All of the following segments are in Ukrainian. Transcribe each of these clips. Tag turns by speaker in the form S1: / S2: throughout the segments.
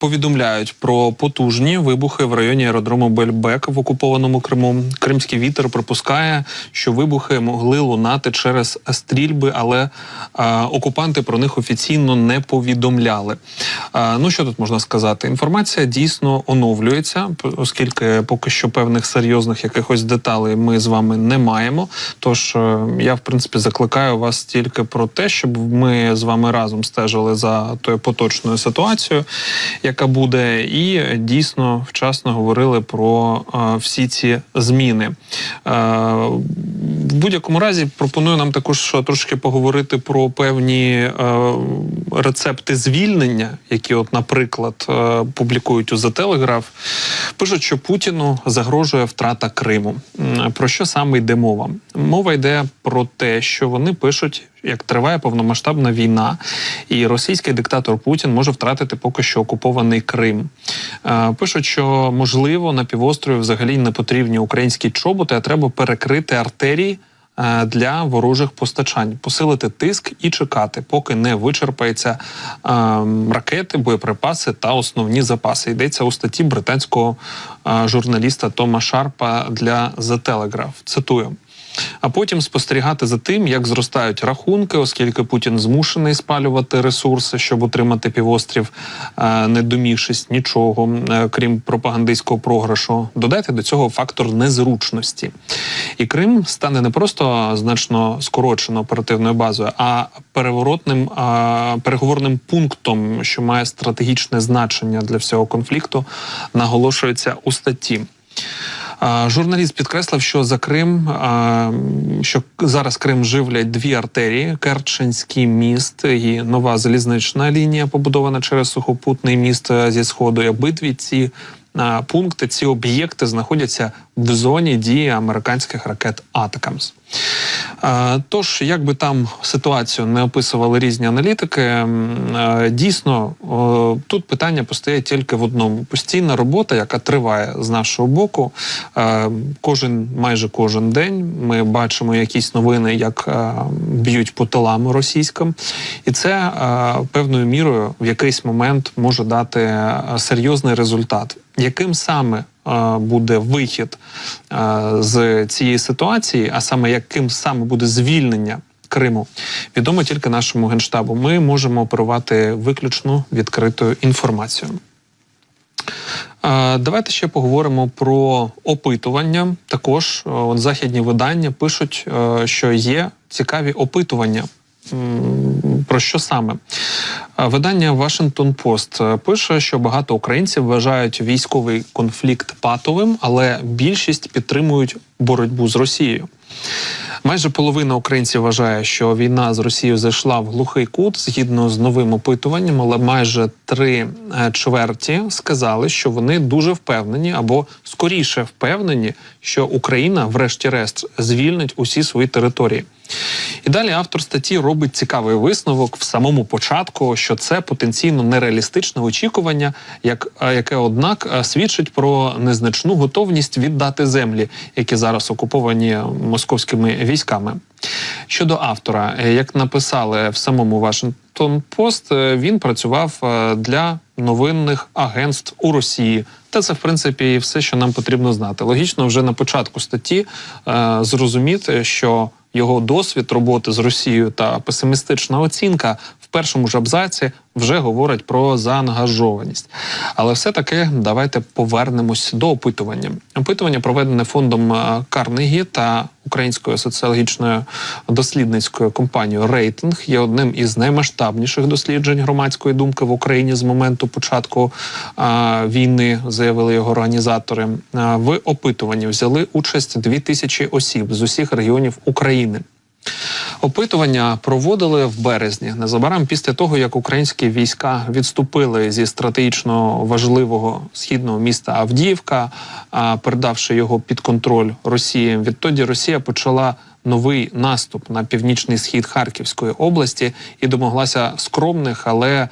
S1: Повідомляють про потужні вибухи в районі аеродрому Бельбек в окупованому Криму. Кримський вітер припускає, що вибухи могли лунати через стрільби, але е, окупанти про них офіційно не повідомляли. Е, ну що тут можна сказати? Інформація дійсно оновлюється, оскільки поки що певних серйозних якихось деталей ми з вами не маємо. Тож е, я в принципі закликаю вас тільки про те, щоб ми з вами разом стежили за тою поточною ситуацією, яка буде, і дійсно вчасно говорили про е, всі ці зміни. Е, в будь-якому разі пропоную нам також трошки поговорити про певні е, рецепти звільнення, які, от, наприклад, е, публікують у The Telegraph. Пишуть, що Путіну загрожує втрата Криму. Про що саме йде мова? Мова йде про те, що вони пишуть, як триває повномасштабна війна, і російський диктатор Путін може втратити поки що окупований Крим. Е, Пишуть, що можливо на півострові взагалі не потрібні українські чоботи, а треба перекрити артерії. е, Для ворожих постачань посилити тиск і чекати, поки не вичерпаються е, ракети, боєприпаси та основні запаси. Йдеться у статті британського е, журналіста Тома Шарпа для The Telegraph. Цитую. А потім спостерігати за тим, як зростають рахунки, оскільки Путін змушений спалювати ресурси, щоб утримати півострів, е, не домігшись нічого, е, крім пропагандистського програшу. Додайте до цього фактор незручності. І Крим стане не просто значно скорочено оперативною базою, а переворотним е, переговорним пунктом, що має стратегічне значення для всього конфлікту, наголошується у статті. Журналіст підкреслив, що за Крим, що зараз Крим живлять дві артерії: Керченський міст і нова залізнична лінія, побудована через сухопутний міст е, зі сходу. І обидві ці пункти, ці об'єкти знаходяться в зоні дії американських ракет Атакамс. Е, Тож, як би там ситуацію не описували різні аналітики, е, дійсно е, тут питання постає тільки в одному: постійна робота, яка триває з нашого боку. Кожен майже кожен день ми бачимо якісь новини, як б'ють по тилам російським, і це певною мірою в якийсь момент може дати серйозний результат. Яким саме е, буде вихід е, з цієї ситуації, а саме яким саме буде звільнення Криму, відомо тільки нашому генштабу. Ми можемо оперувати виключно відкритою інформацією. Е, Давайте ще поговоримо про опитування. Також от західні видання пишуть, що є цікаві опитування. Про що саме? Видання Washington Post е, пише, що багато українців вважають військовий конфлікт патовим, але більшість підтримують боротьбу з Росією. Майже половина українців вважає, що війна з Росією зайшла в глухий кут згідно з новим опитуванням, але майже три е, чверті сказали, що вони дуже впевнені або скоріше впевнені, що Україна, врешті-решт, звільнить усі свої території. І далі автор статті робить цікавий висновок в самому початку, що це потенційно нереалістичне очікування, як, е, яке, однак, е, свідчить про незначну готовність віддати землі, які зараз окуповані московськими військами. Щодо автора, е, як написали в самому Post, е, він працював для новинних агентств у Росії. Та це, в принципі, і все, що нам потрібно знати. Логічно, вже на початку статті зрозуміти, що його досвід роботи з Росією та песимістична оцінка першому ж абзаці вже говорять про заангажованість. Але все-таки давайте повернемось до опитування. Опитування проведене фондом е, Карнегі та українською соціологічною дослідницькою компанією Рейтинг є одним із наймасштабніших досліджень громадської думки в Україні з моменту початку а, війни, заявили його організатори. А, в опитуванні взяли участь дві тисячі осіб з усіх регіонів України. Опитування проводили в березні, незабаром після того, як українські війська відступили зі стратегічно важливого східного міста Авдіївка, передавши його під контроль Росії. Відтоді Росія почала новий наступ на північний схід Харківської області і домоглася скромних, але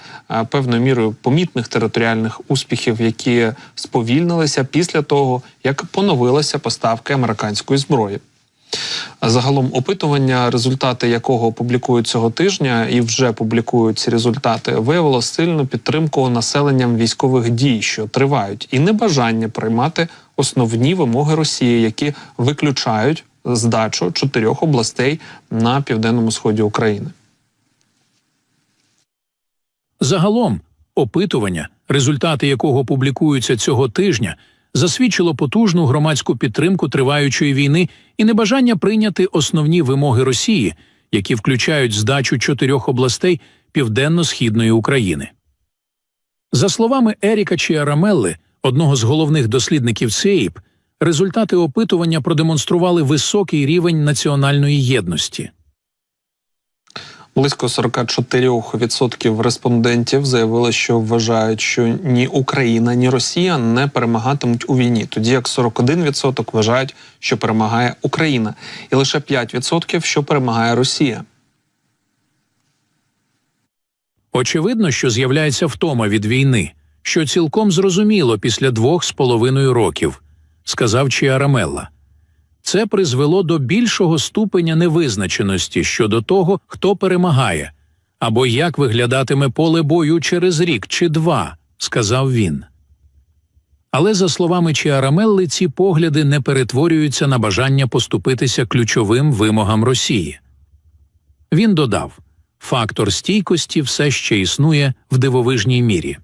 S1: певною мірою помітних територіальних успіхів, які сповільнилися після того, як поновилися поставки американської зброї. Загалом опитування, результати якого публікують цього тижня, і вже публікують ці результати, виявило сильну підтримку населенням військових дій, що тривають, і небажання приймати основні вимоги Росії, які виключають здачу чотирьох областей на південному сході України.
S2: Загалом, опитування, результати якого публікуються цього тижня, засвідчило потужну громадську підтримку триваючої війни і небажання прийняти основні вимоги Росії, які включають здачу чотирьох областей південно-східної України. За словами Еріка Чіарамелли, одного з головних дослідників ЦЕІП, результати опитування продемонстрували високий рівень національної єдності.
S1: Близько 44% респондентів заявили, що вважають, що ні Україна, ні Росія не перемагатимуть у війні, тоді як 41% вважають, що перемагає Україна, і лише 5% що перемагає Росія.
S2: Очевидно, що з'являється втома від війни, що цілком зрозуміло після двох з половиною років, сказав Чіарамелла. Це призвело до більшого ступеня невизначеності щодо того, хто перемагає, або як виглядатиме поле бою через рік чи два, сказав він. Але за словами Чіарамелли, ці погляди не перетворюються на бажання поступитися ключовим вимогам Росії. Він додав фактор стійкості все ще існує в дивовижній мірі.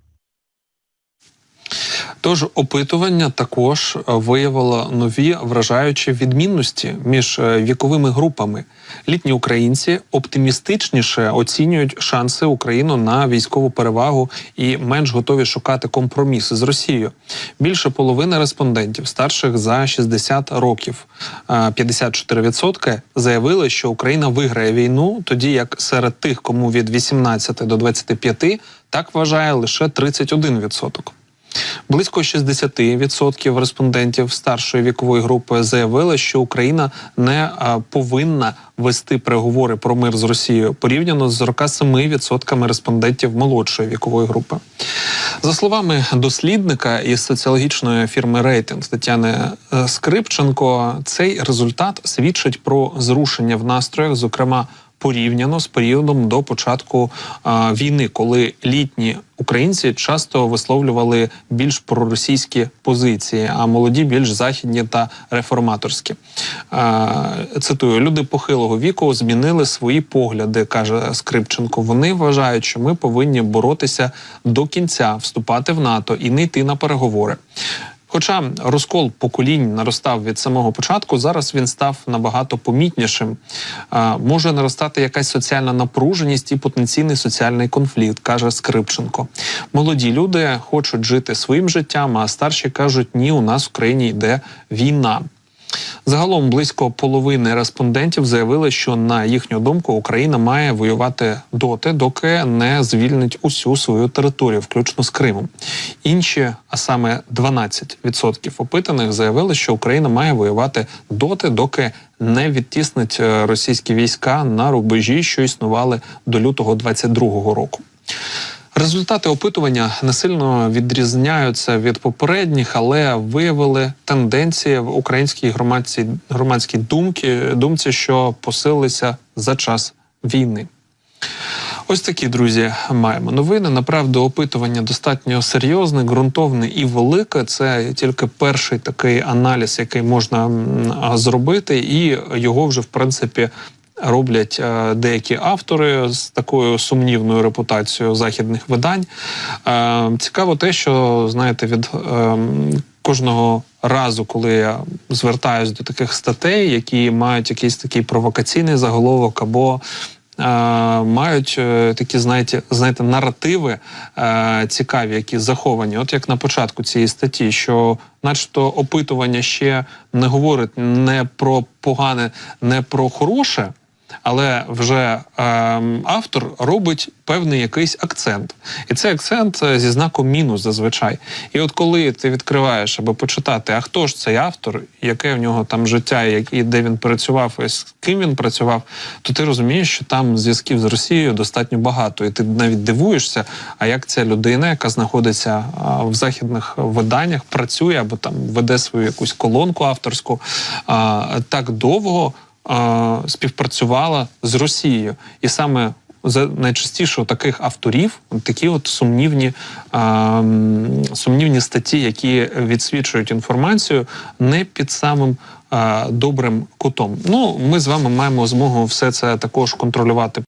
S1: Тож опитування також е, виявило нові вражаючі відмінності між е, віковими групами. Літні українці оптимістичніше оцінюють шанси України на військову перевагу і менш готові шукати компроміси з Росією. Більше половини респондентів старших за 60 років, е, 54% заявили, що Україна виграє війну, тоді як серед тих, кому від 18 до 25, так вважає лише 31%. Близько 60% респондентів старшої вікової групи заявили, що Україна не повинна вести переговори про мир з Росією порівняно з 47% респондентів молодшої вікової групи. За словами дослідника із соціологічної фірми Рейтинг Тетяни е, Скрипченко, цей результат свідчить про зрушення в настроях, зокрема порівняно з періодом до початку а, війни, коли літні українці часто висловлювали більш проросійські позиції, а молоді більш західні та реформаторські. А, цитую: люди похилого віку змінили свої погляди, каже Скрипченко. Вони вважають, що ми повинні боротися до кінця, вступати в НАТО і не йти на переговори. Хоча розкол поколінь наростав від самого початку, зараз він став набагато помітнішим. Може наростати якась соціальна напруженість і потенційний соціальний конфлікт, каже Скрипченко. Молоді люди хочуть жити своїм життям, а старші кажуть, ні, у нас в країні йде війна. Загалом близько половини респондентів заявили, що на їхню думку Україна має воювати доти, доки не звільнить усю свою територію, включно з Кримом. Інші, а саме 12% опитаних, заявили, що Україна має воювати доти, доки не відтіснить е, російські війська на рубежі, що існували до лютого 22-го року. Результати опитування не сильно відрізняються від попередніх, але виявили тенденції в українській громадській громадській думці, думці, що посилилися за час війни. Ось такі друзі маємо новини. Направду, опитування достатньо серйозне, ґрунтовне і велике. Це тільки перший такий аналіз, який можна зробити, і його вже в принципі роблять е, деякі автори з такою сумнівною репутацією західних видань. Е, цікаво, те, що знаєте, від е, кожного разу, коли я звертаюся до таких статей, які мають якийсь такий провокаційний заголовок або Мають такі, знаєте, знаєте, наративи цікаві, які заховані. От як на початку цієї статті, що, начебто, опитування ще не говорить не про погане, не про хороше, але вже е, автор робить певний якийсь акцент, і цей акцент е, зі знаком мінус зазвичай. І от коли ти відкриваєш, аби почитати, а хто ж цей автор, яке в нього там життя, і де він працював, і з ким він працював, то ти розумієш, що там зв'язків з Росією достатньо багато, і ти навіть дивуєшся, а як ця людина, яка знаходиться в західних виданнях, працює або там веде свою якусь колонку авторську так довго е, співпрацювала з Росією, і саме за найчастіше таких авторів такі от сумнівні, е, сумнівні статті, які відсвічують інформацію не під самим е, добрим кутом. Ну, ми з вами маємо змогу все це також контролювати